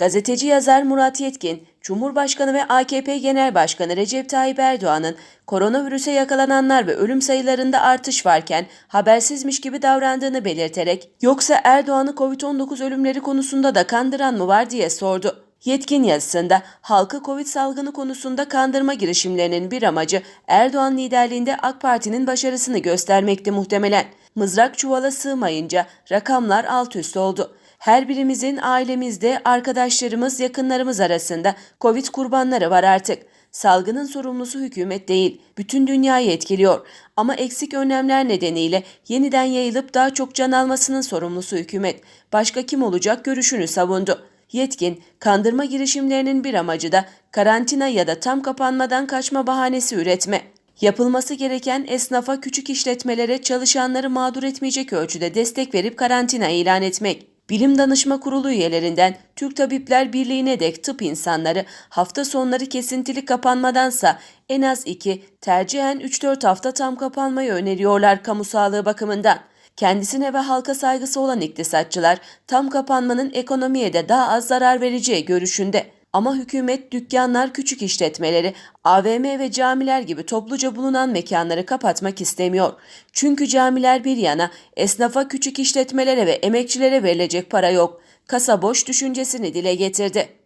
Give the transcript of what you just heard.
Gazeteci yazar Murat Yetkin, Cumhurbaşkanı ve AKP Genel Başkanı Recep Tayyip Erdoğan'ın koronavirüse yakalananlar ve ölüm sayılarında artış varken habersizmiş gibi davrandığını belirterek yoksa Erdoğan'ı Covid-19 ölümleri konusunda da kandıran mı var diye sordu. Yetkin yazısında halkı Covid salgını konusunda kandırma girişimlerinin bir amacı Erdoğan liderliğinde AK Parti'nin başarısını göstermekti muhtemelen. Mızrak çuvala sığmayınca rakamlar alt üst oldu. Her birimizin ailemizde arkadaşlarımız, yakınlarımız arasında Covid kurbanları var artık. Salgının sorumlusu hükümet değil, bütün dünyayı etkiliyor. Ama eksik önlemler nedeniyle yeniden yayılıp daha çok can almasının sorumlusu hükümet. Başka kim olacak görüşünü savundu. Yetkin, kandırma girişimlerinin bir amacı da karantina ya da tam kapanmadan kaçma bahanesi üretme. Yapılması gereken esnafa küçük işletmelere çalışanları mağdur etmeyecek ölçüde destek verip karantina ilan etmek. Bilim Danışma Kurulu üyelerinden Türk Tabipler Birliği'ne dek tıp insanları hafta sonları kesintili kapanmadansa en az 2, tercihen 3-4 hafta tam kapanmayı öneriyorlar kamu sağlığı bakımından. Kendisine ve halka saygısı olan iktisatçılar tam kapanmanın ekonomiye de daha az zarar vereceği görüşünde. Ama hükümet dükkanlar, küçük işletmeleri, AVM ve camiler gibi topluca bulunan mekanları kapatmak istemiyor. Çünkü camiler bir yana esnafa, küçük işletmelere ve emekçilere verilecek para yok. Kasa boş düşüncesini dile getirdi.